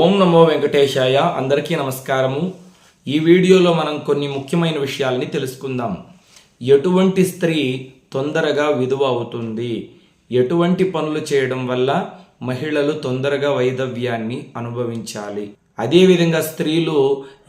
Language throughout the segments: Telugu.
ఓం నమో వెంకటేశాయ అందరికీ నమస్కారము. ఈ వీడియోలో మనం కొన్ని ముఖ్యమైన విషయాలని తెలుసుకుందాం. ఎటువంటి స్త్రీ తొందరగా విధువ అవుతుంది? ఎటువంటి పనులు చేయడం వల్ల మహిళలు తొందరగా వైధవ్యాన్ని అనుభవించాలి? అదేవిధంగా స్త్రీలు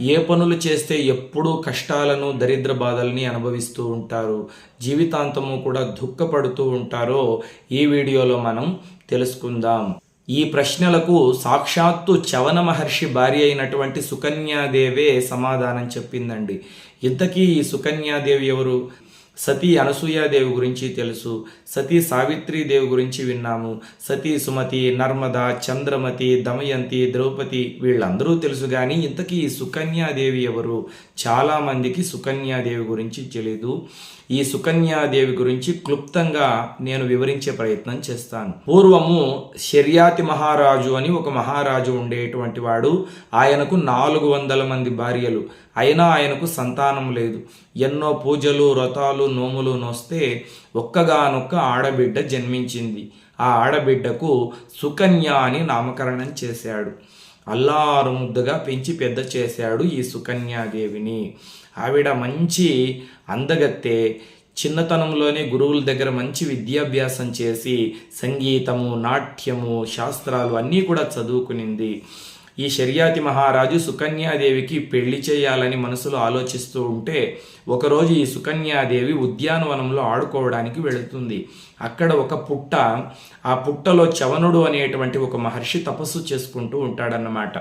ఏ పనులు చేస్తే ఎప్పుడూ కష్టాలను దరిద్ర బాధల్ని అనుభవిస్తూ ఉంటారు? జీవితాంతము కూడా దుఃఖపడుతూ ఉంటారో ఈ వీడియోలో మనం తెలుసుకుందాం. ఈ ప్రశ్నలకు సాక్షాత్తు చవన మహర్షి భార్య అయినటువంటి సుకన్యాదేవే సమాధానం చెప్పిందండి. ఇంతకీ ఈ సుకన్యాదేవి ఎవరు? సతీ అనసూయాదేవి గురించి తెలుసు సతీ సావిత్రీదేవి గురించి విన్నాము సతీ సుమతి నర్మద చంద్రమతి దమయంతి ద్రౌపది వీళ్ళందరూ తెలుసు కానీ ఇంతకీ సుకన్యాదేవి ఎవరు? చాలామందికి సుకన్యాదేవి గురించి తెలీదు. ఈ సుకన్యాదేవి గురించి క్లుప్తంగా నేను వివరించే ప్రయత్నం చేస్తాను. పూర్వము శర్యాతి మహారాజు అని ఒక మహారాజు ఉండేటువంటి వాడు. ఆయనకు నాలుగు వందల మంది భార్యలు. అయినా ఆయనకు సంతానం లేదు. ఎన్నో పూజలు వ్రతాలు నోములు నొస్తే ఒక్కగానొక్క ఆడబిడ్డ జన్మించింది. ఆ ఆడబిడ్డకు సుకన్య అని నామకరణం చేశాడు. అల్లారు ముద్దుగా పెంచి పెద్ద చేశాడు ఈ సుకన్యాదేవిని. ఆవిడ మంచి అందగత్తే చిన్నతనంలోనే గురువుల దగ్గర మంచి విద్యాభ్యాసం చేసి సంగీతము నాట్యము శాస్త్రాలు అన్నీ కూడా చదువుకునింది. ఈ శర్యాతి మహారాజు సుకన్యాదేవికి పెళ్ళి చేయాలని మనసులో ఆలోచిస్తూ ఉంటే ఒకరోజు ఈ సుకన్యాదేవి ఉద్యానవనంలో ఆడుకోవడానికి వెళుతుంది. అక్కడ ఒక పుట్ట ఆ పుట్టలో చవనుడు అనేటువంటి ఒక మహర్షి తపస్సు చేసుకుంటూ ఉంటాడన్నమాట.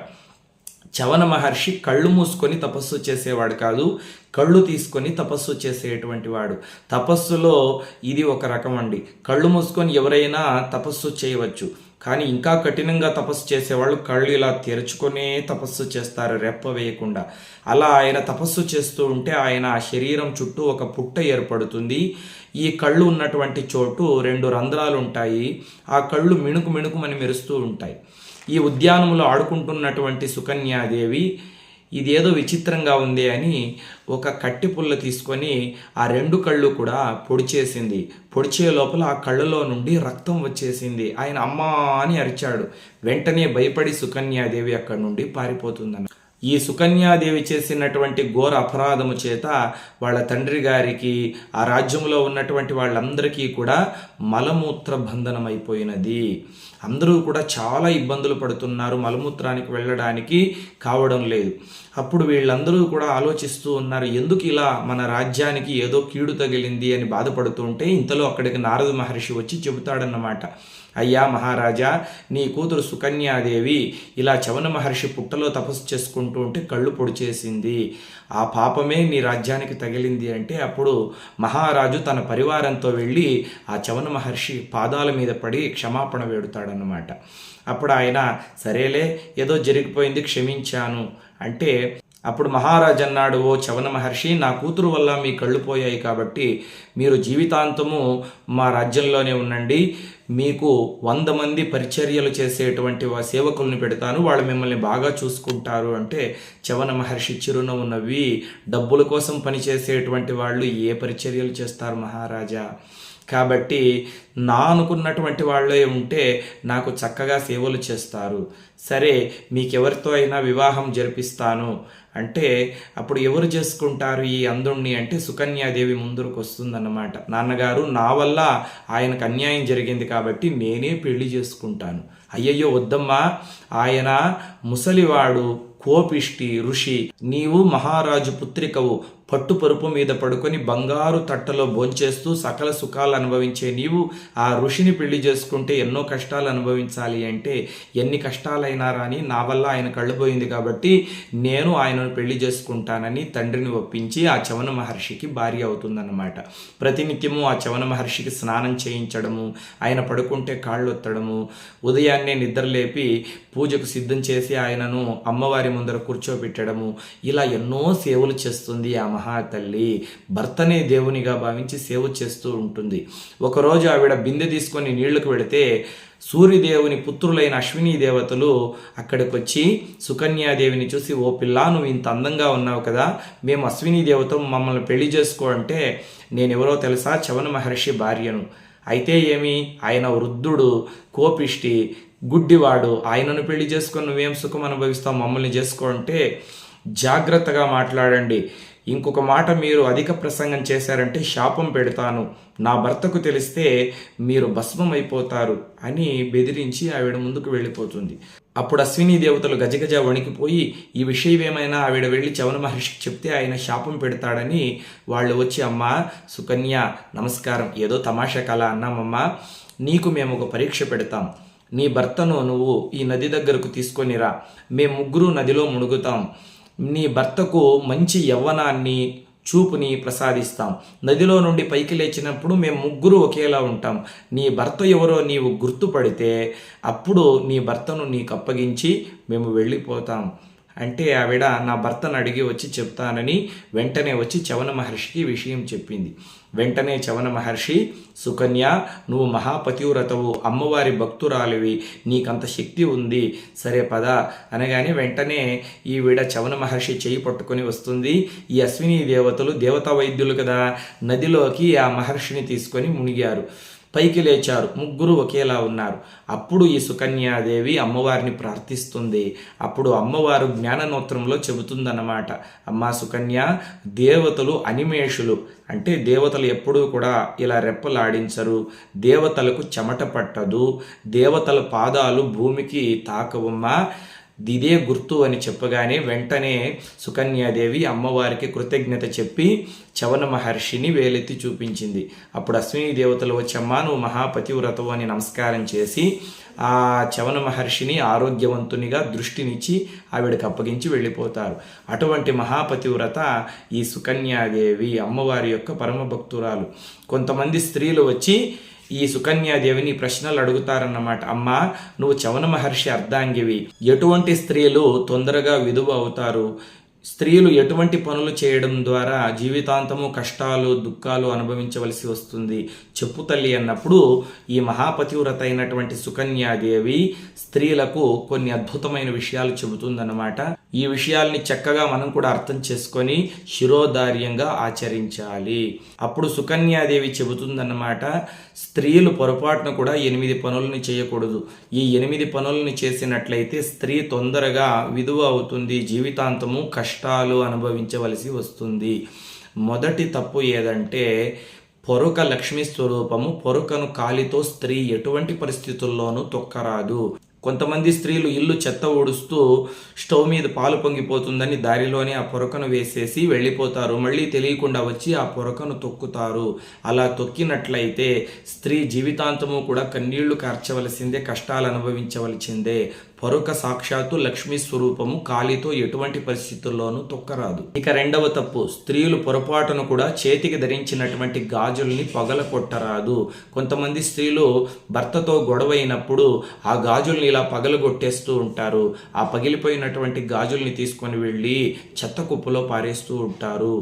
చవన మహర్షి కళ్ళు మూసుకొని తపస్సు చేసేవాడు కాదు కళ్ళు తీసుకొని తపస్సు చేసేటువంటి వాడు. తపస్సులో ఇది ఒక రకం అండి కళ్ళు మూసుకొని ఎవరైనా తపస్సు చేయవచ్చు. కానీ ఇంకా కఠినంగా తపస్సు చేసేవాళ్ళు కళ్ళు ఇలా తెరుచుకునే తపస్సు చేస్తారు రెప్ప వేయకుండా. అలా ఆయన తపస్సు చేస్తూ ఉంటే ఆయన ఆ శరీరం చుట్టూ ఒక పుట్ట ఏర్పడుతుంది. ఈ కళ్ళు ఉన్నటువంటి చోటు రెండు రంధ్రాలు ఉంటాయి. ఆ కళ్ళు మిణుకు మిణుకుమని మెరుస్తూ ఉంటాయి. ఈ ఉద్యానంలో ఆడుకుంటున్నటువంటి సుకన్యాదేవి ఇదేదో విచిత్రంగా ఉంది అని ఒక కట్టి పుల్ల తీసుకొని ఆ రెండు కళ్ళు కూడా పొడిచేసింది. పొడిచే లోపల ఆ కళ్ళలో నుండి రక్తం వచ్చేసింది. ఆయన అమ్మా అని అరిచాడు. వెంటనే భయపడి సుకన్యాదేవి అక్కడి నుండి పారిపోతుందన్న. ఈ సుకన్యాదేవి చేసినటువంటి ఘోర అపరాధము చేత వాళ్ళ తండ్రి గారికి ఆ రాజ్యంలో ఉన్నటువంటి వాళ్ళందరికీ కూడా మలమూత్ర బంధనం అయిపోయినది అందరూ కూడా చాలా ఇబ్బందులు పడుతున్నారు. మలమూత్రానికి వెళ్ళడానికి కావడం లేదు. అప్పుడు వీళ్ళందరూ కూడా ఆలోచిస్తూ ఉన్నారు ఎందుకు ఇలా మన రాజ్యానికి ఏదో కీడు తగిలింది అని బాధపడుతూ ఉంటే ఇంతలో అక్కడికి నారద మహర్షి వచ్చి చెబుతాడన్నమాట. అయ్యా మహారాజా నీ కూతురు సుకన్యాదేవి ఇలా చవన మహర్షి పుట్టలో తపస్సు చేసుకుంటూ ఉంటే కళ్ళు పొడిచేసింది. ఆ పాపమే నీ రాజ్యానికి తగిలింది అంటే అప్పుడు మహారాజు తన పరివారంతో వెళ్ళి ఆ చవన మహర్షి పాదాల మీద పడి క్షమాపణ వేడుతాడనమాట అప్పుడు ఆయన సరేలే ఏదో జరిగిపోయింది క్షమించాను అంటే అప్పుడు మహారాజ్ అన్నాడు ఓ చవన మహర్షి నా కూతురు వల్ల మీ కళ్ళు పోయాయి కాబట్టి మీరు జీవితాంతము మా రాజ్యంలోనే ఉండండి. మీకు వంద మంది పరిచర్యలు చేసేటువంటి వా సేవకుల్ని పెడతాను. వాళ్ళు మిమ్మల్ని బాగా చూసుకుంటారు. అంటే చవన మహర్షి చిరునవ్వు నవ్వి డబ్బుల కోసం పనిచేసేటువంటి వాళ్ళు ఏ పరిచర్యలు చేస్తారు మహారాజా? కాబట్టి నా అనుకున్నటువంటి వాళ్ళే ఉంటే నాకు చక్కగా సేవలు చేస్తారు. సరే మీకెవరితో అయినా వివాహం జరిపిస్తాను. అంటే అప్పుడు ఎవరు చేసుకుంటారు ఈ అందుణ్ణి అంటే సుకన్యాదేవి ముందుకు వస్తుందన్నమాట నాన్నగారు నా వల్ల ఆయనకు అన్యాయం జరిగింది కాబట్టి నేనే పెళ్ళి చేసుకుంటాను. అయ్యయ్యో వద్దమ్మా. ఆయన ముసలివాడు. కోపిష్టి ఋషి. నీవు మహారాజు పుత్రికవు. పట్టు పరుపు మీద పడుకొని బంగారు తట్టలో భోంచేస్తూ సకల సుఖాలు అనుభవించే నీవు ఆ ఋషిని పెళ్ళి చేసుకుంటే ఎన్నో కష్టాలు అనుభవించాలి అంటే ఎన్ని కష్టాలైనా రాని నా వల్ల ఆయన కళ్ళుపోయింది కాబట్టి నేను ఆయనను పెళ్ళి చేసుకుంటానని తండ్రిని ఒప్పించి ఆ చవన మహర్షికి భార్య అవుతుందన్నమాట. ప్రతినిత్యము ఆ చవన మహర్షికి స్నానం చేయించడము ఆయన పడుకుంటే కాళ్ళు ఒత్తడము ఉదయాన్నే నిద్రలేపి పూజకు సిద్ధం చేసి ఆయనను అమ్మవారి ముందర కూర్చోబెట్టడము. ఇలా ఎన్నో సేవలు చేస్తుంది ఆ మహాతల్లి. భర్తనే దేవునిగా భావించి సేవ చేస్తూ ఉంటుంది. ఒకరోజు ఆవిడ బిందె తీసుకొని నీళ్ళకు వెళితే సూర్యదేవుని పుత్రులైన అశ్విని దేవతలు అక్కడికి వచ్చి సుకన్యాదేవిని చూసి ఓ పిల్ల నువ్వు ఇంత అందంగా ఉన్నావు కదా. మేము అశ్విని దేవత మమ్మల్ని పెళ్ళి చేసుకో అంటే నేనెవరో తెలుసా? చవన మహర్షి భార్యను. అయితే ఏమి? ఆయన వృద్ధుడు కోపిష్టి గుడ్డివాడు. ఆయనను పెళ్ళి చేసుకొని నువ్వేం సుఖం అనుభవిస్తావు? మమ్మల్ని చేసుకో అంటే జాగ్రత్తగా మాట్లాడండి. ఇంకొక మాట మీరు అధిక ప్రసంగం చేశారంటే శాపం పెడతాను. నా భర్తకు తెలిస్తే మీరు భస్మం అయిపోతారు అని బెదిరించి ఆవిడ ముందుకు వెళ్ళిపోతుంది. అప్పుడు అశ్విని దేవతలు గజగజ వణికిపోయి ఈ విషయం ఏమైనా ఆవిడ వెళ్ళి చవన మహర్షికి చెప్తే ఆయన శాపం పెడతాడని వాళ్ళు వచ్చి అమ్మ సుకన్య నమస్కారం. ఏదో తమాషా కళ అన్నామమ్మా. నీకు మేము ఒక పరీక్ష పెడతాం. నీ భర్తను నువ్వు ఈ నది దగ్గరకు తీసుకొనిరా మేము ముగ్గురు నదిలో మునుగుతాం. నీ భర్తకు మంచి యవ్వనాన్ని చూపుని ప్రసాదిస్తాం. నదిలో నుండి పైకి లేచినప్పుడు మేము ముగ్గురు ఒకేలా ఉంటాం. నీ భర్త ఎవరో నీవు గుర్తుపడితే అప్పుడు నీ భర్తను నీకు అప్పగించి మేము వెళ్ళిపోతాం. అంటే ఆవిడ నా భర్తను అడిగి వచ్చి చెప్తానని వెంటనే వచ్చి చవన మహర్షికి విషయం చెప్పింది. వెంటనే చవన మహర్షి సుకన్య నువ్వు మహాపతివ్రతవు అమ్మవారి భక్తురాలివి నీకంత శక్తి ఉంది. సరే పద అనగానే వెంటనే ఈవిడ చవన మహర్షి చేయి పట్టుకొని వస్తుంది. ఈ అశ్విని దేవతలు దేవతా వైద్యులు కదా. నదిలోకి ఆ మహర్షిని తీసుకొని మునిగారు. పైకి లేచారు. ముగ్గురు ఒకేలా ఉన్నారు. అప్పుడు ఈ సుకన్యాదేవి అమ్మవారిని ప్రార్థిస్తుంది. అప్పుడు అమ్మవారు జ్ఞాననోత్రంలో చెబుతుందన్నమాట. అమ్మా సుకన్య దేవతలు అనిమేషులు. అంటే దేవతలు ఎప్పుడూ కూడా ఇలా రెప్పలాడించరు. దేవతలకు చెమట పట్టదు. దేవతల పాదాలు భూమికి తాకవమ్మా. దిదే గుర్తు అని చెప్పగానే వెంటనే సుకన్యాదేవి అమ్మవారికి కృతజ్ఞత చెప్పి చవన మహర్షిని వేలెత్తి చూపించింది. అప్పుడు అశ్విని దేవతలు వచ్చి నువ్వు మహాపతివ్రతవు అని నమస్కారం చేసి ఆ చవన మహర్షిని ఆరోగ్యవంతునిగా దృష్టినిచ్చి ఆవిడకి అప్పగించి వెళ్ళిపోతారు. అటువంటి మహాపతివ్రత ఈ సుకన్యాదేవి అమ్మవారి యొక్క పరమ భక్తురాలు కొంతమంది స్త్రీలు వచ్చి ఈ సుకన్యాదేవిని ప్రశ్నలు అడుగుతారన్నమాట. అమ్మా నువ్వు చవన మహర్షి అర్ధాంగివి. ఎటువంటి స్త్రీలు తొందరగా విధువు అవుతారు? స్త్రీలు ఎటువంటి పనులు చేయడం ద్వారా జీవితాంతము కష్టాలు దుఃఖాలు అనుభవించవలసి వస్తుంది? చెప్పు తల్లి అన్నప్పుడు ఈ మహాపతివ్రత అయినటువంటి సుకన్యాదేవి స్త్రీలకు కొన్ని అద్భుతమైన విషయాలు చెబుతుందన్నమాట. ఈ విషయాల్ని చక్కగా మనం కూడా అర్థం చేసుకొని శిరోధార్యంగా ఆచరించాలి. అప్పుడు సుకన్యాదేవి చెబుతుందన్నమాట స్త్రీలు పొరపాటున కూడా ఎనిమిది పనులను చేయకూడదు. ఈ ఎనిమిది పనులను చేసినట్లయితే స్త్రీ తొందరగా విధువ అవుతుంది జీవితాంతము కష్టాలు అనుభవించవలసి వస్తుంది. మొదటి తప్పు ఏదంటే పొరుక లక్ష్మీ స్వరూపము పొరుకను కాలితో స్త్రీ ఎటువంటి పరిస్థితుల్లోనూ తొక్కరాదు. కొంతమంది స్త్రీలు ఇల్లు చెత్త ఊడుస్తూ స్టవ్ మీద పాలు పొంగిపోతుందని దారిలోనే ఆ పొరకను వేసేసి వెళ్ళిపోతారు. మళ్ళీ తెలియకుండా వచ్చి ఆ పొరకను తొక్కుతారు. అలా తొక్కినట్లయితే స్త్రీ జీవితాంతము కూడా కన్నీళ్ళు కార్చవలసిందే కష్టాలు అనుభవించవలసిందే. పొరక సాక్షాత్తు లక్ష్మీ స్వరూపము కాలితో ఎటువంటి పరిస్థితుల్లోనూ తొక్కరాదు. ఇక రెండవ తప్పు స్త్రీలు పొరపాటును కూడా చేతికి ధరించినటువంటి గాజుల్ని పగల కొట్టరాదు కొంతమంది స్త్రీలు భర్తతో గొడవైనప్పుడు ఆ గాజుల్ని ఇలా పగలగొట్టేస్తూ ఉంటారు. ఆ పగిలిపోయినటువంటి గాజుల్ని తీసుకొని వెళ్ళి చెత్త కుప్పలో పారేస్తూ ఉంటారు.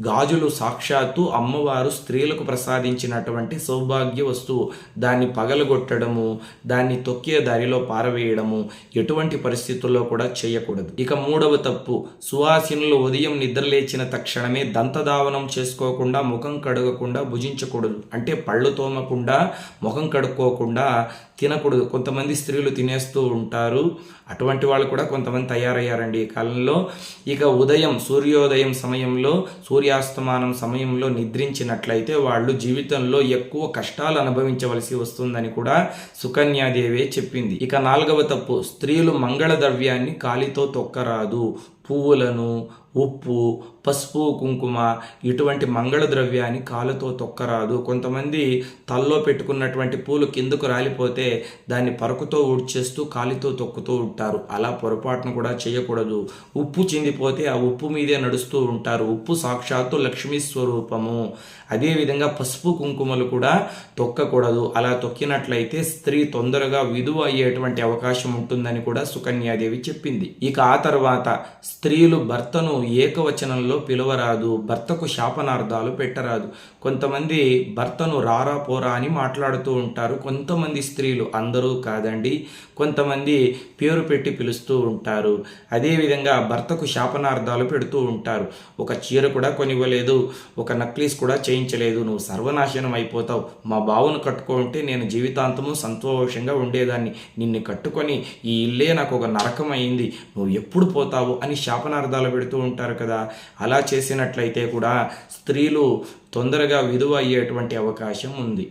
గాజులు సాక్షాత్తు అమ్మవారు స్త్రీలకు ప్రసాదించినటువంటి సౌభాగ్య వస్తువు. దాన్ని పగలగొట్టడము దాన్ని తొక్కే దారిలో పారవేయడము ఎటువంటి పరిస్థితుల్లో కూడా చేయకూడదు. ఇక మూడవ తప్పు సువాసినులు ఉదయం నిద్రలేచిన తక్షణమే దంతధావనం చేసుకోకుండా ముఖం కడగకుండా భుజించకూడదు. అంటే పళ్ళు తోమకుండా ముఖం కడుక్కోకుండా తినకూడదు. కొంతమంది స్త్రీలు తినేస్తూ ఉంటారు. అటువంటి వాళ్ళు కూడా కొంతమంది తయారయ్యారండి ఈ కాలంలో. ఇక ఉదయం సూర్యోదయం సమయంలో సూర్య సూర్యాస్తమానం సమయంలో నిద్రించినట్లయితే వాళ్ళు జీవితంలో ఎక్కువ కష్టాలు అనుభవించవలసి వస్తుందని కూడా సుకన్యాదేవే చెప్పింది. ఇక నాలుగవ తప్పు స్త్రీలు మంగళ ద్రవ్యాన్ని కాలితో తొక్కరాదు. పువ్వులను ఉప్పు పసుపు కుంకుమ ఇటువంటి మంగళ ద్రవ్యాన్ని కాలుతో తొక్కరాదు. కొంతమంది తల్లో పెట్టుకున్నటువంటి పూలు కిందకు రాలిపోతే దాన్ని పరుకుతో ఊడ్చేస్తూ కాలితో తొక్కుతూ ఉంటారు. అలా పొరపాటును కూడా చేయకూడదు. ఉప్పు చిందిపోతే ఆ ఉప్పు మీదే నడుస్తూ ఉంటారు. ఉప్పు సాక్షాత్తు లక్ష్మీ స్వరూపము. అదేవిధంగా పసుపు కుంకుమలు కూడా తొక్కకూడదు. అలా తొక్కినట్లయితే స్త్రీ తొందరగా విధువ అయ్యేటువంటి అవకాశం ఉంటుందని కూడా సుకన్యాదేవి చెప్పింది. ఇక ఆ తర్వాత స్త్రీలు భర్తను ఏకవచనంలో పిలవరాదు భర్తకు శాపనార్థాలు పెట్టరాదు. కొంతమంది భర్తను రారా పోరా అని మాట్లాడుతూ ఉంటారు. కొంతమంది స్త్రీలు అందరూ కాదండి. కొంతమంది పేరు పెట్టి పిలుస్తూ ఉంటారు. అదేవిధంగా భర్తకు శాపనార్థాలు పెడుతూ ఉంటారు. ఒక చీర కూడా కొనివ్వలేదు ఒక నక్లీస్ కూడా చేయించలేదు. నువ్వు సర్వనాశనం అయిపోతావు. మా బావును కట్టుకుంటే నేను జీవితాంతము సంతోషంగా ఉండేదాన్ని. నిన్ను కట్టుకొని ఈ ఇల్లే నాకు ఒక నరకం అయింది. నువ్వు ఎప్పుడు పోతావు అని శాపనార్థాలు పెడుతూ ఉంటారు కదా. అలా చేసినట్లయితే కూడా స్త్రీలు తొందరగా విధువ అయ్యేటువంటి అవకాశం ఉంది.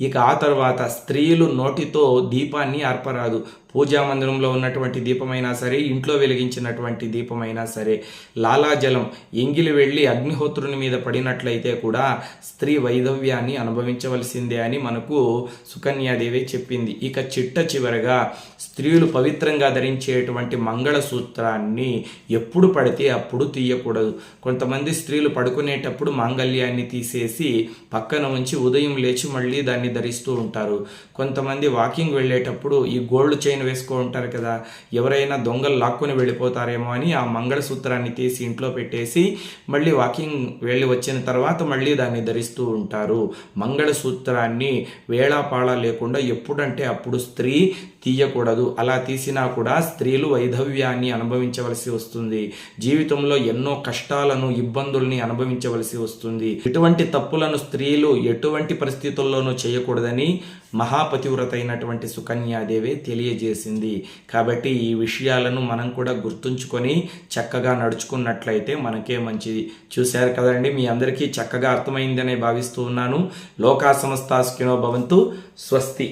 ఇక ఆ తర్వాత స్త్రీలు నోటితో దీపాన్ని అర్పరాదు పూజా మందిరంలో ఉన్నటువంటి దీపమైనా సరే ఇంట్లో వెలిగించినటువంటి దీపమైనా సరే లాలాజలం ఎంగిలి వెళ్ళి అగ్నిహోత్రుని మీద పడినట్లయితే కూడా స్త్రీ వైధవ్యాన్ని అనుభవించవలసిందే అని మనకు సుకన్యాదేవి చెప్పింది. ఇక చిట్ట చివరగా స్త్రీలు పవిత్రంగా ధరించేటువంటి మంగళసూత్రాన్ని ఎప్పుడు పడితే అప్పుడు తీయకూడదు. కొంతమంది స్త్రీలు పడుకునేటప్పుడు మాంగళ్యాన్ని తీసేసి పక్కన ఉంచి ఉదయం లేచి మళ్ళీ దాన్ని ధరిస్తూ ఉంటారు. కొంతమంది వాకింగ్ వెళ్ళేటప్పుడు ఈ గోల్డ్ చైన్ వేసుకో ఉంటారు కదా. ఎవరైనా దొంగలు లాక్కొని వెళ్ళిపోతారేమో అని ఆ మంగళసూత్రాన్ని తీసి ఇంట్లో పెట్టేసి మళ్ళీ వాకింగ్ వెళ్ళి వచ్చిన తర్వాత మళ్ళీ దాన్ని ధరిస్తూ ఉంటారు. మంగళసూత్రాన్ని వేళాపాళ లేకుండా ఎప్పుడంటే అప్పుడు స్త్రీ తీయకూడదు. అలా తీసినా కూడా స్త్రీలు వైధవ్యాన్ని అనుభవించవలసి వస్తుంది. జీవితంలో ఎన్నో కష్టాలను ఇబ్బందుల్ని అనుభవించవలసి వస్తుంది. ఇటువంటి తప్పులను స్త్రీలు ఎటువంటి పరిస్థితుల్లోనూ చేయకూడదని మహాపతివ్రత అయినటువంటి సుకన్యాదేవి తెలియజేసింది. కాబట్టి ఈ విషయాలను మనం కూడా గుర్తుంచుకొని చక్కగా నడుచుకున్నట్లయితే మనకే మంచిది. చూశారు కదండి మీ అందరికీ చక్కగా అర్థమైందనే భావిస్తూ ఉన్నాను. లోకా సంస్థ స్కినో భవంతు. స్వస్తి.